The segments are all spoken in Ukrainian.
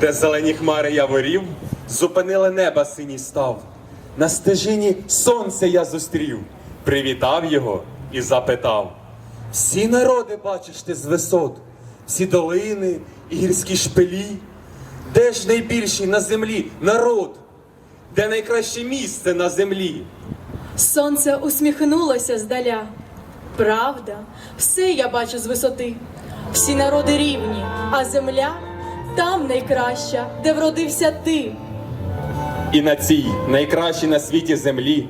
де зелені хмари яворів, зупинили неба синій став. На стежині сонце я зустрів, привітав його і запитав. Всі народи бачиш ти з висот, всі долини і гірські шпилі. Де ж найбільший на землі народ? Де найкраще місце на землі? Сонце усміхнулося здаля. Правда, все я бачу з висоти. Всі народи рівні, а земля там найкраща, де вродився ти. І на цій найкращій на світі землі,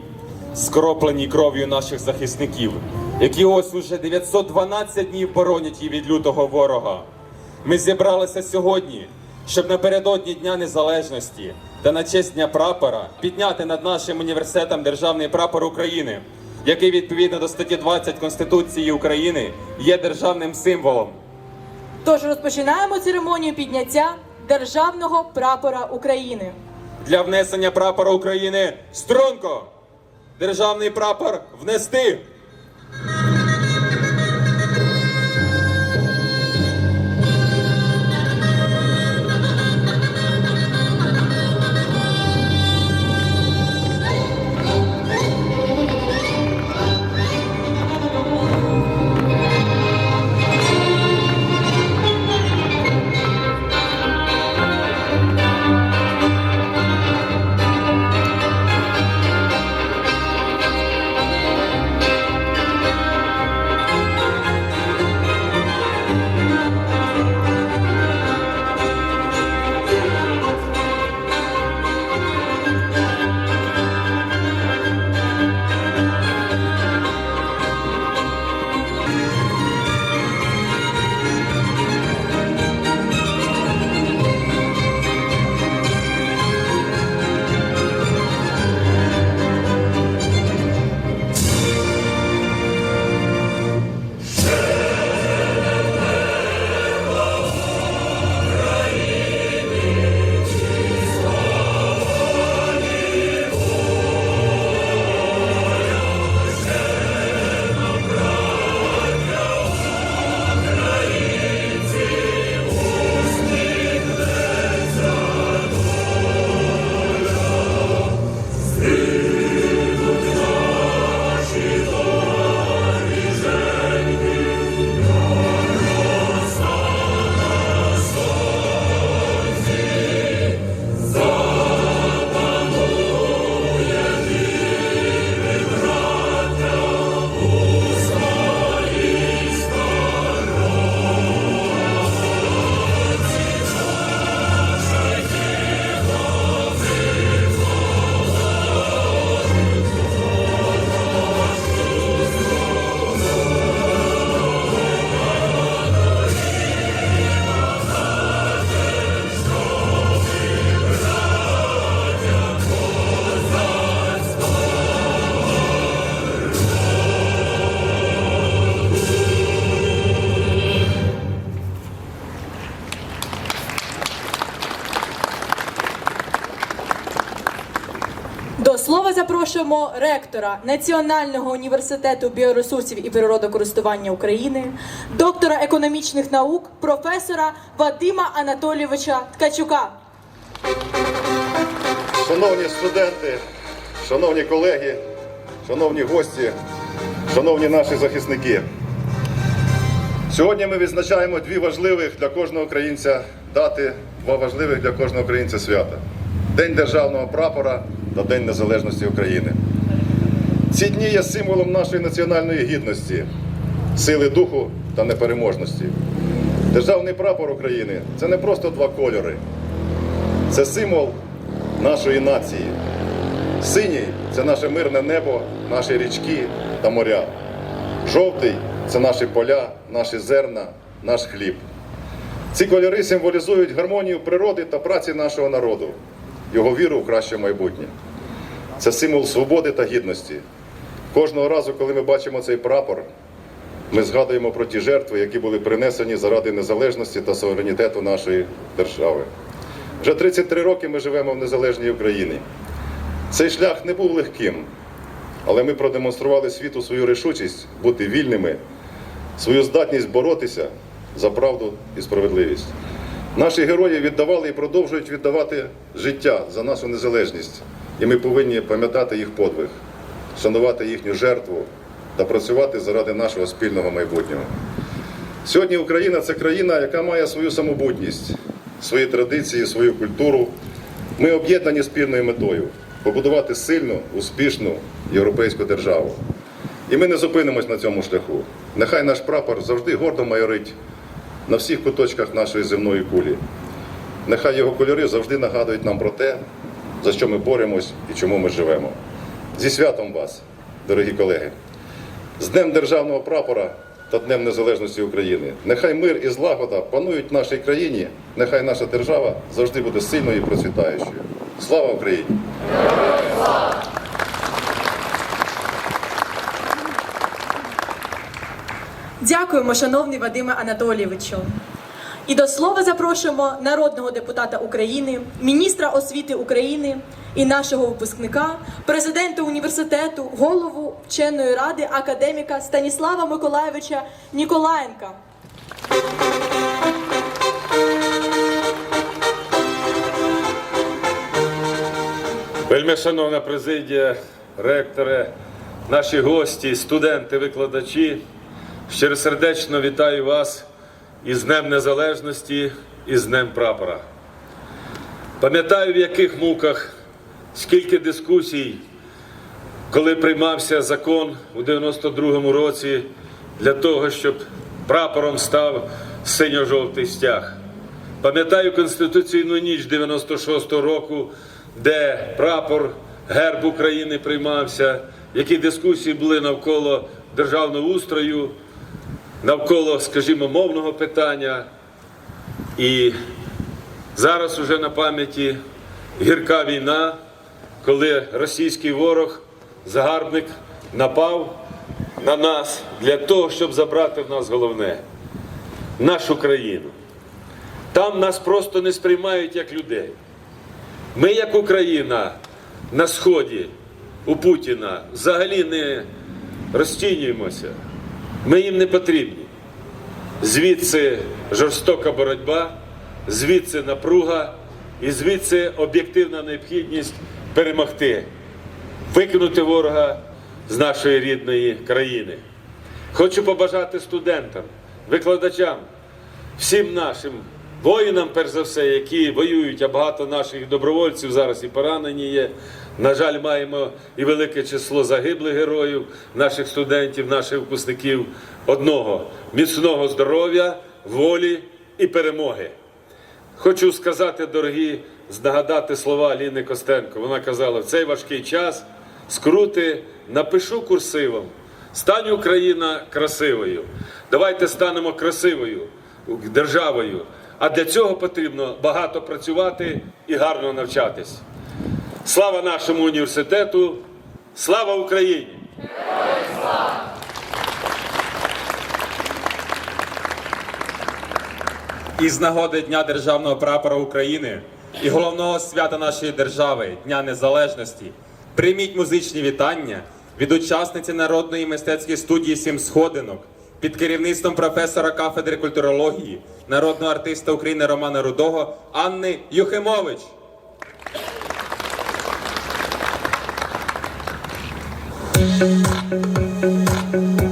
скропленій кров'ю наших захисників, які ось уже 912 днів боронять її від лютого ворога. Ми зібралися сьогодні, щоб напередодні Дня Незалежності та на честь Дня прапора підняти над нашим університетом державний прапор України, який відповідно до статті 20 Конституції України є державним символом. Тож розпочинаємо церемонію підняття державного прапора України. Для внесення прапора України струнко! Державний прапор внести! До слова запрошуємо ректора Національного університету біоресурсів і природокористування України, доктора економічних наук, професора Вадима Анатолійовича Ткачука. Шановні студенти, шановні колеги, шановні гості, шановні наші захисники. Сьогодні ми відзначаємо дві важливих для кожного українця дати, два важливих для кожного українця свята День державного прапора та День Незалежності України. Ці дні є символом нашої національної гідності, сили духу та непереможності. Державний прапор України це не просто два кольори, це символ нашої нації. Синій це наше мирне небо, наші річки та моря. Жовтий це наші поля, наші зерна, наш хліб. Ці кольори символізують гармонію природи та праці нашого народу, його віру в краще майбутнє. Це символ свободи та гідності. Кожного разу, коли ми бачимо цей прапор, ми згадуємо про ті жертви, які були принесені заради незалежності та суверенітету нашої держави. Вже 33 роки ми живемо в незалежній Україні. Цей шлях не був легким, але ми продемонстрували світу свою рішучість бути вільними, свою здатність боротися за правду і справедливість. Наші герої віддавали і продовжують віддавати життя за нашу незалежність. І ми повинні пам'ятати їх подвиг, шанувати їхню жертву та працювати заради нашого спільного майбутнього. Сьогодні Україна це країна, яка має свою самобутність, свої традиції, свою культуру. Ми об'єднані спільною метою побудувати сильну, успішну європейську державу. І ми не зупинимось на цьому шляху. Нехай наш прапор завжди гордо майорить на всіх куточках нашої земної кулі. Нехай його кольори завжди нагадують нам про те, за що ми боремось і чому ми живемо. Зі святом вас, дорогі колеги! З Днем Державного прапора та Днем Незалежності України. Нехай мир і злагода панують в нашій країні, нехай наша держава завжди буде сильною і процвітаючою. Слава Україні! Дякуємо, шановний Вадиме Анатолійовичу. І до слова запрошуємо народного депутата України, міністра освіти України і нашого випускника, президента університету, голову вченої ради академіка Станіслава Миколаєвича Ніколаєнка. Вельми шановна президія, ректори, наші гості, студенти, викладачі, щиросердечно вітаю вас із Днем Незалежності і з Днем Прапора. Пам'ятаю, в яких муках, скільки дискусій, коли приймався закон у 92-му році для того, щоб прапором став синьо-жовтий стяг. Пам'ятаю Конституційну ніч 96-го року, де прапор, герб України приймався, які дискусії були навколо державного устрою, навколо, скажімо, мовного питання. І зараз уже на пам'яті гірка війна, коли російський ворог, загарбник, напав на нас для того, щоб забрати в нас головне нашу країну. Там нас просто не сприймають як людей. Ми, як Україна, на сході у Путіна взагалі не розцінюємося. Ми їм не потрібні. Звідси жорстока боротьба, звідси напруга і звідси об'єктивна необхідність перемогти, викинути ворога з нашої рідної країни. Хочу побажати студентам, викладачам, всім нашим воїнам, перш за все, які воюють, а багато наших добровольців зараз і поранені є. На жаль, маємо і велике число загиблих героїв, наших студентів, наших випускників. Одного міцного здоров'я, волі і перемоги. Хочу сказати, дорогі, нагадати слова Ліни Костенко. Вона казала, в цей важкий час скрути, напишу курсивом. Стань Україна красивою. Давайте станемо красивою державою. А для цього потрібно багато працювати і гарно навчатись. Слава нашому університету! Слава Україні! Із нагоди Дня Державного прапора України і головного свята нашої держави Дня Незалежності прийміть музичні вітання від учасниці народної мистецької студії Сім сходинок під керівництвом професора кафедри культурології, народного артиста України Романа Рудого Анни Юхимович. Край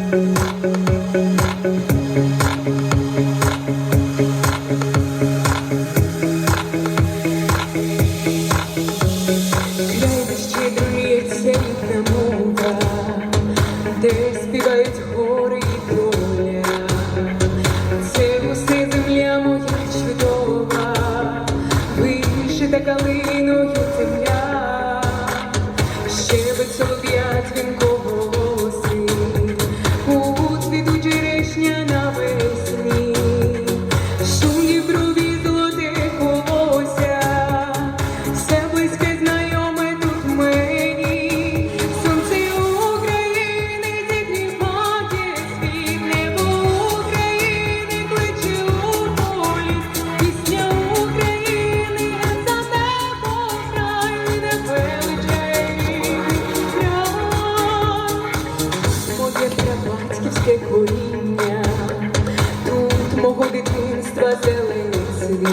сини,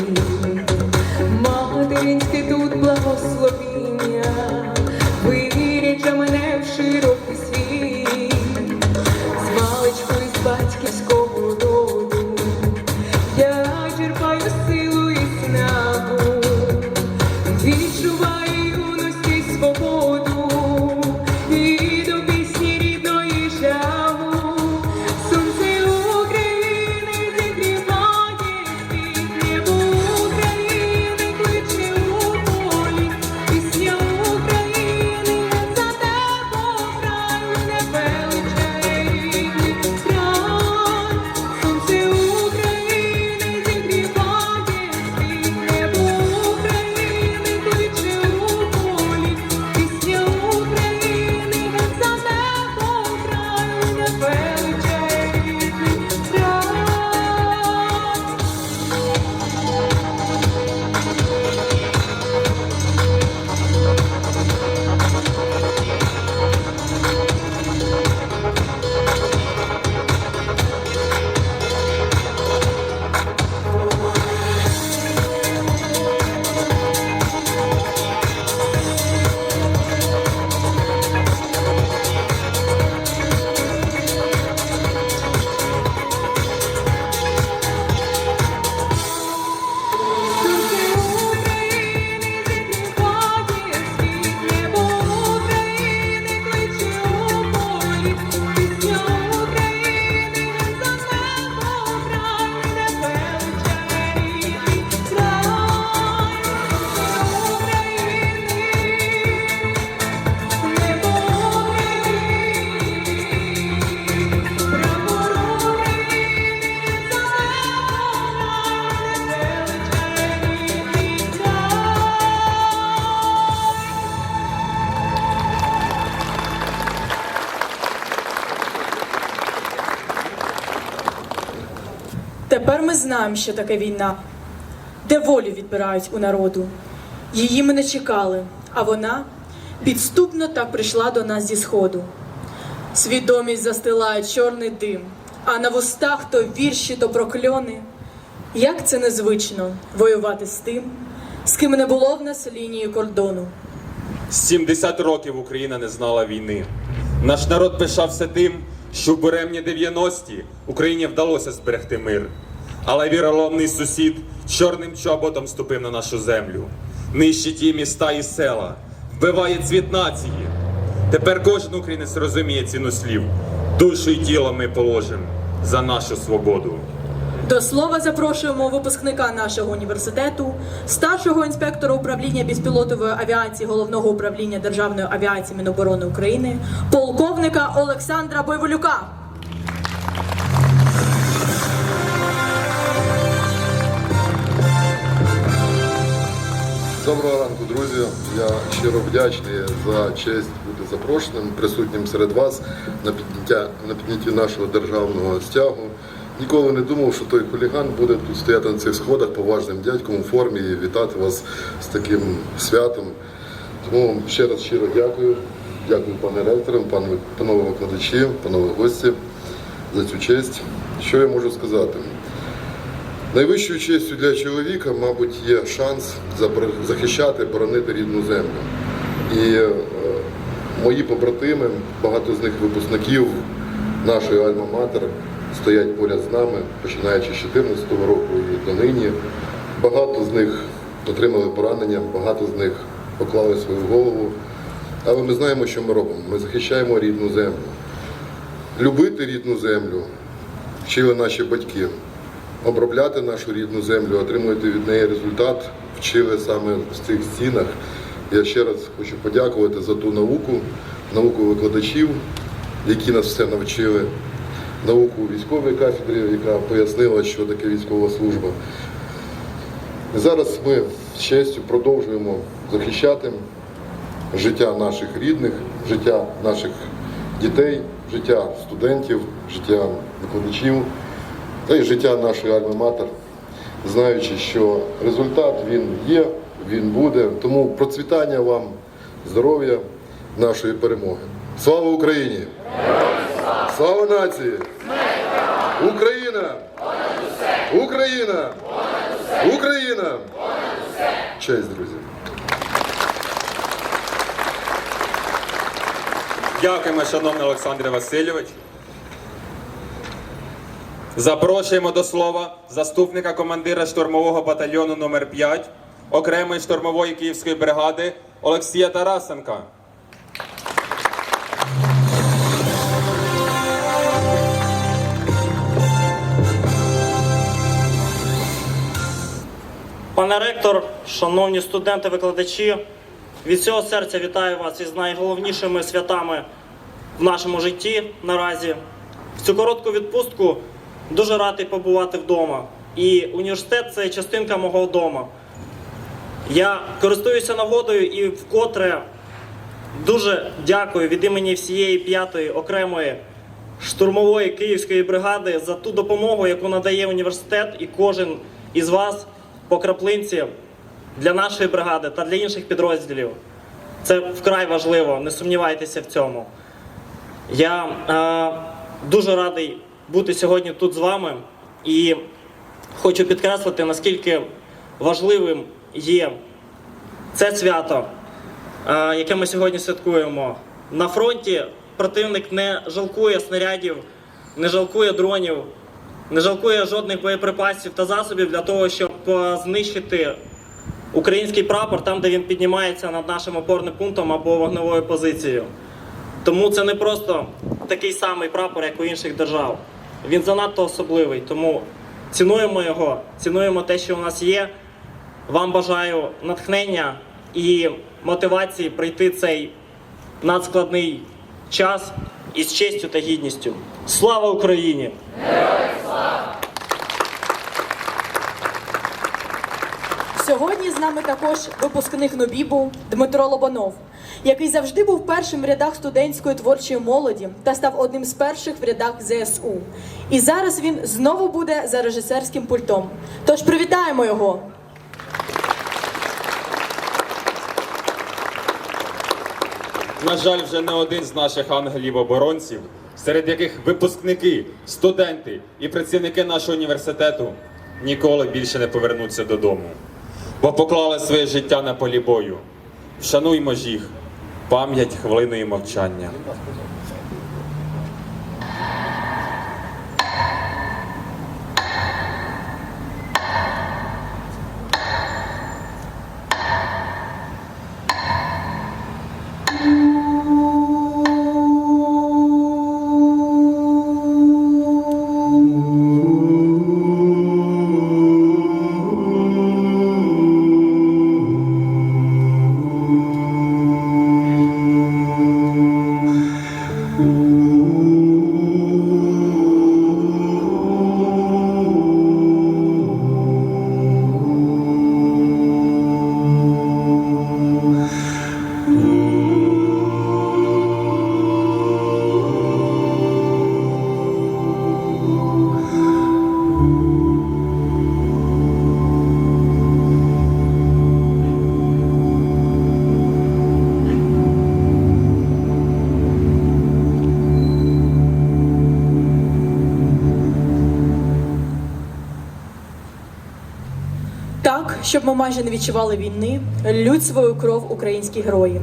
материнський тут благослови. Знаємо, що таке війна, де волю відбирають у народу. Її ми не чекали, а вона підступно так прийшла до нас зі сходу. Свідомість застилає чорний дим, а на вустах то вірші, то прокльони. Як це незвично воювати з тим, з ким не було в нас лінії кордону. 70 років Україна не знала війни. Наш народ пишався тим, що в буремні 90-ті Україні вдалося зберегти мир. Але віроломний сусід чорним чоботом ступив на нашу землю, нищить її міста і села, вбиває цвіт нації. Тепер кожен українець розуміє ціну слів. Душу і тіло ми положимо за нашу свободу. До слова запрошуємо випускника нашого університету, старшого інспектора управління безпілотової авіації головного управління державної авіації Міноборони України, полковника Олександра Бойволюка. Доброго ранку, друзі. Я щиро вдячний за честь бути запрошеним, присутнім серед вас на підняття на піднятті нашого державного стягу. Ніколи не думав, що той хуліган буде тут стояти на цих сходах поважним дядьком у формі і вітати вас з таким святом. Тому ще раз щиро дякую. Дякую, пане ректорам, панове викладачі, панове гості за цю честь. Що я можу сказати? Найвищою честю для чоловіка, мабуть, є шанс захищати, боронити рідну землю. І е, мої побратими, багато з них випускників нашої Альма-Матер, стоять поряд з нами, починаючи з 2014 року і донині. Багато з них отримали поранення, багато з них поклали свою голову. Але ми знаємо, що ми робимо. Ми захищаємо рідну землю. Любити рідну землю вчили наші батьки обробляти нашу рідну землю, отримувати від неї результат, вчили саме в цих стінах. Я ще раз хочу подякувати за ту науку, науку викладачів, які нас все навчили, науку військової кафедри, яка пояснила, що таке військова служба. Зараз ми з честю продовжуємо захищати життя наших рідних, життя наших дітей, життя студентів, життя викладачів та й життя нашої альма-матер, знаючи, що результат він є, він буде. Тому процвітання вам, здоров'я, нашої перемоги. Слава Україні! Слава нації! Україна! Україна! Україна! Честь, друзі! Дякуємо, шановний Олександр Васильович. Запрошуємо до слова заступника командира штурмового батальйону номер 5 окремої штурмової київської бригади Олексія Тарасенка. Пане ректор, шановні студенти-викладачі, від всього серця вітаю вас із найголовнішими святами в нашому житті наразі. В цю коротку відпустку дуже радий побувати вдома. І університет це частинка мого дому. Я користуюся нагодою і вкотре дуже дякую від імені всієї п'ятої окремої штурмової київської бригади за ту допомогу, яку надає університет, і кожен із вас по краплинці для нашої бригади та для інших підрозділів. Це вкрай важливо, не сумнівайтеся в цьому. Я е, дуже радий бути сьогодні тут з вами і хочу підкреслити, наскільки важливим є це свято, е, яке ми сьогодні святкуємо. На фронті противник не жалкує снарядів, не жалкує дронів, не жалкує жодних боєприпасів та засобів для того, щоб знищити український прапор там, де він піднімається над нашим опорним пунктом або вогневою позицією. Тому це не просто такий самий прапор, як у інших держав. Він занадто особливий. Тому цінуємо його, цінуємо те, що у нас є. Вам бажаю натхнення і мотивації пройти цей надскладний час із честю та гідністю. Слава Україні! Сьогодні з нами також випускник Нобібу Дмитро Лобанов, який завжди був першим в рядах студентської творчої молоді та став одним з перших в рядах ЗСУ. І зараз він знову буде за режисерським пультом. Тож привітаємо його! На жаль, вже не один з наших ангелів-оборонців, серед яких випускники, студенти і працівники нашого університету ніколи більше не повернуться додому, бо поклали своє життя на полі бою. Вшануймо ж їх, пам'ять хвилиною мовчання. Майже не відчували війни, лють свою кров українські герої.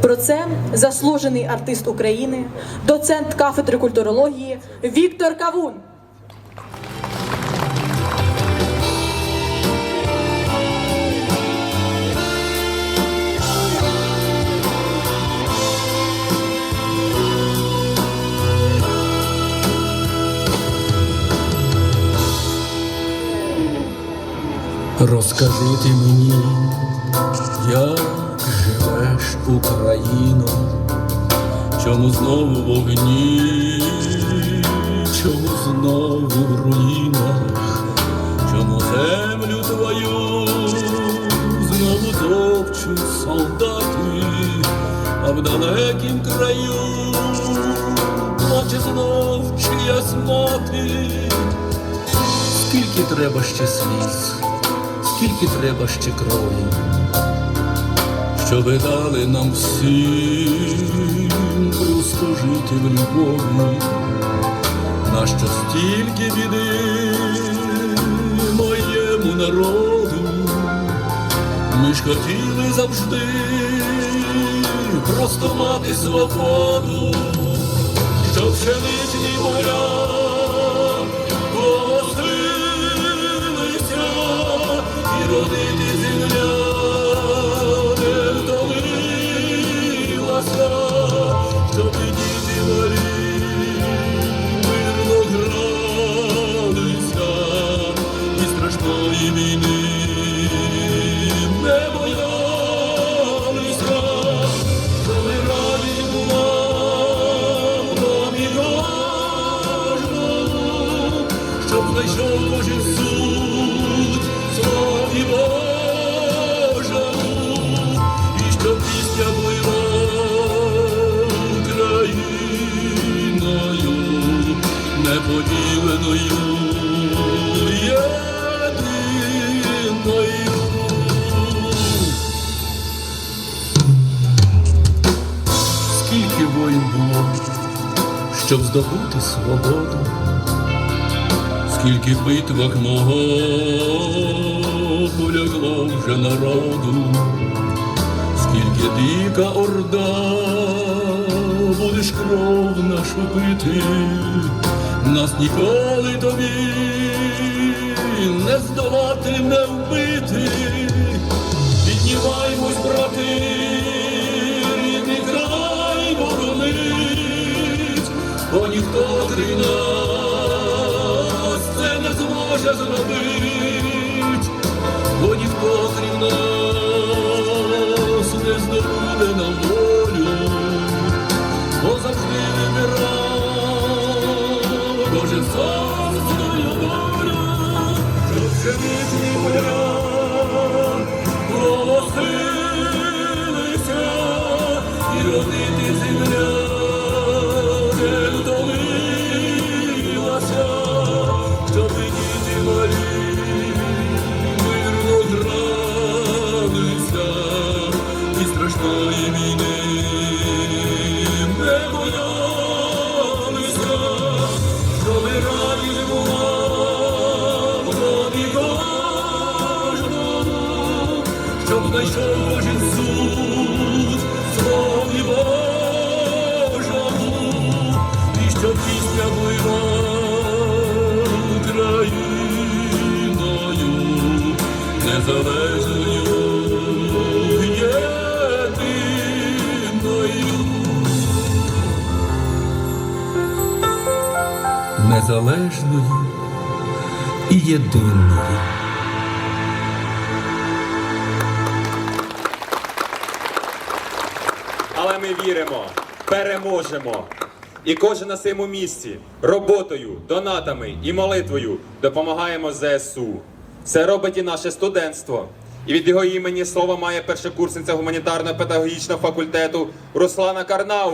Про це заслужений артист України, доцент кафедри культурології Віктор Кавун. Розкажи ти мені, як живеш Україно, чому знову вогні, чому знову в руїнах, чому землю твою знову топчуть солдати, а в далекім краю плаче знов чиясь мати. Скільки треба ще сліз, скільки треба ще крові, щоби дали нам всім просто жити в любові, нащо стільки біди моєму народу, ми ж хотіли завжди просто мати свободу, щоб пшеничні поля колосилися і Скільки воїн було, щоб здобути свободу, скільки в битвах мого полягло вже народу, скільки дика орда, будеш кров нашу пити, нас ніколи тобі не здолати, не вбити. Піднімаймось, брати, рідний край боронить, бо ніхто крім нас це не зможе зробить, бо ніхто крім нас не здобуде нам волю, бо завжди вибирав щоб поля голосилися і родити земля незалежною єдиною. Незалежною і єдиною. Але ми віримо, переможемо. І кожен на своєму місці роботою, донатами і молитвою допомагаємо ЗСУ. Це робить і наше студентство. І від його імені слово має першокурсниця гуманітарно-педагогічного факультету Руслана Карнау.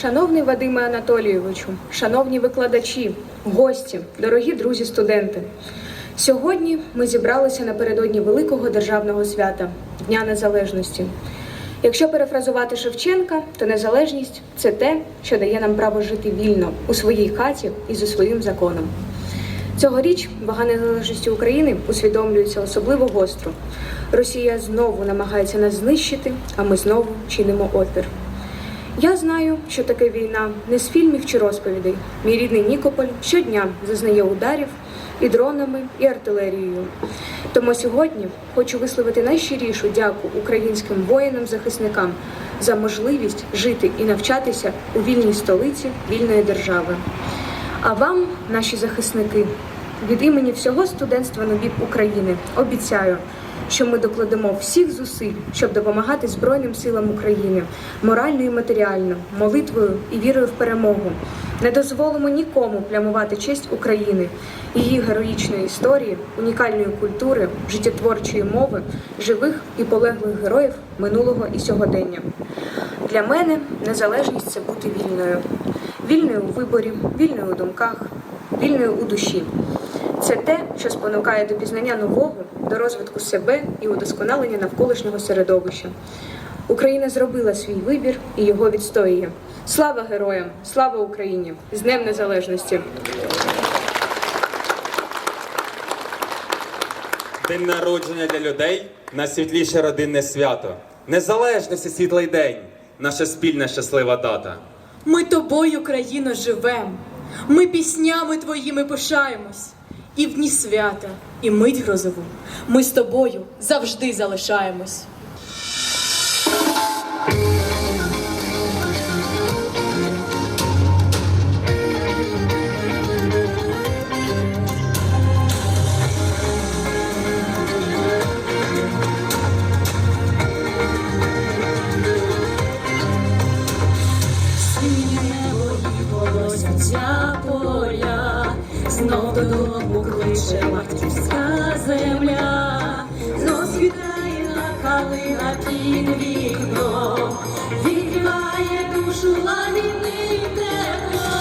Шановний Вадиме Анатолійовичу, шановні викладачі, гості, дорогі друзі студенти. Сьогодні ми зібралися напередодні великого державного свята Дня Незалежності. Якщо перефразувати Шевченка, то незалежність це те, що дає нам право жити вільно у своїй хаті і за своїм законом. Цьогоріч вага незалежності України усвідомлюється особливо гостро. Росія знову намагається нас знищити, а ми знову чинимо опір. Я знаю, що таке війна не з фільмів чи розповідей. Мій рідний Нікополь щодня зазнає ударів і дронами, і артилерією. Тому сьогодні хочу висловити найщирішу дяку українським воїнам-захисникам за можливість жити і навчатися у вільній столиці вільної держави. А вам, наші захисники, від імені всього студентства НОБІП України обіцяю, що ми докладемо всіх зусиль, щоб допомагати Збройним силам України морально і матеріально, молитвою і вірою в перемогу. Не дозволимо нікому плямувати честь України, її героїчної історії, унікальної культури, життєтворчої мови, живих і полеглих героїв минулого і сьогодення. Для мене незалежність це бути вільною, вільною у виборі, вільною у думках, вільною у душі. Це те, що спонукає до пізнання нового, до розвитку себе і удосконалення навколишнього середовища. Україна зробила свій вибір і його відстоює. Слава героям! Слава Україні! З Днем Незалежності! День народження для людей найсвітліше родинне свято. Незалежності світлий день, наша спільна щаслива дата. Ми тобою, країно, живем. Ми піснями твоїми пишаємось. І в дні свята, і мить грозову. Ми з тобою завжди залишаємось. Синє небо і волосся поля, знов додому кличе батьківська земля, розквітає на калина під вікном, відкриває душу лагідним теплом.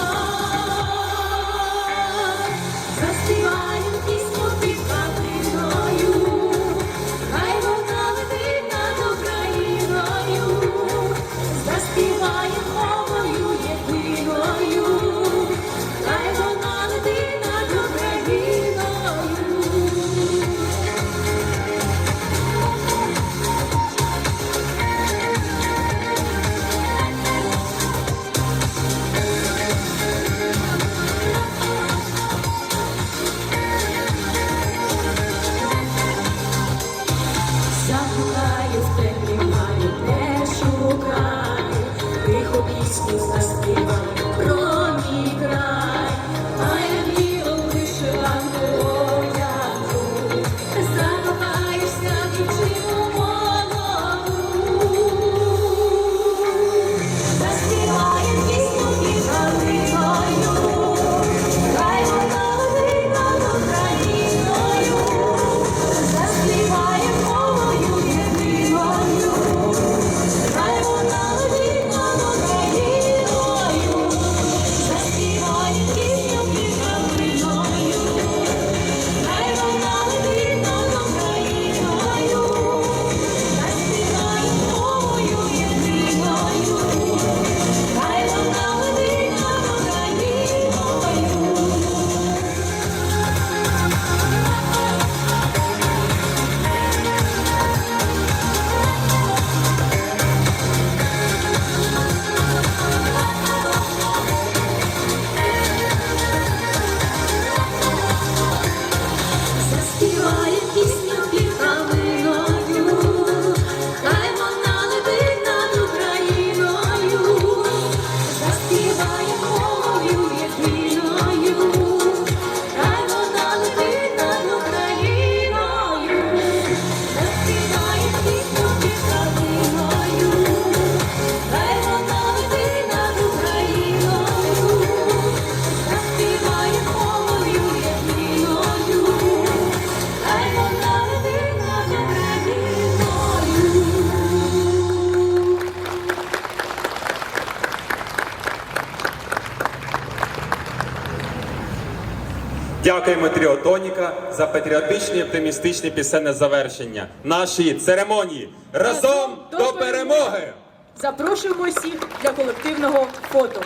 Дякуємо Тріотоніка за патріотичне і оптимістичне пісенне завершення нашої церемонії. Разом до перемоги! Запрошуємо всіх для колективного фото.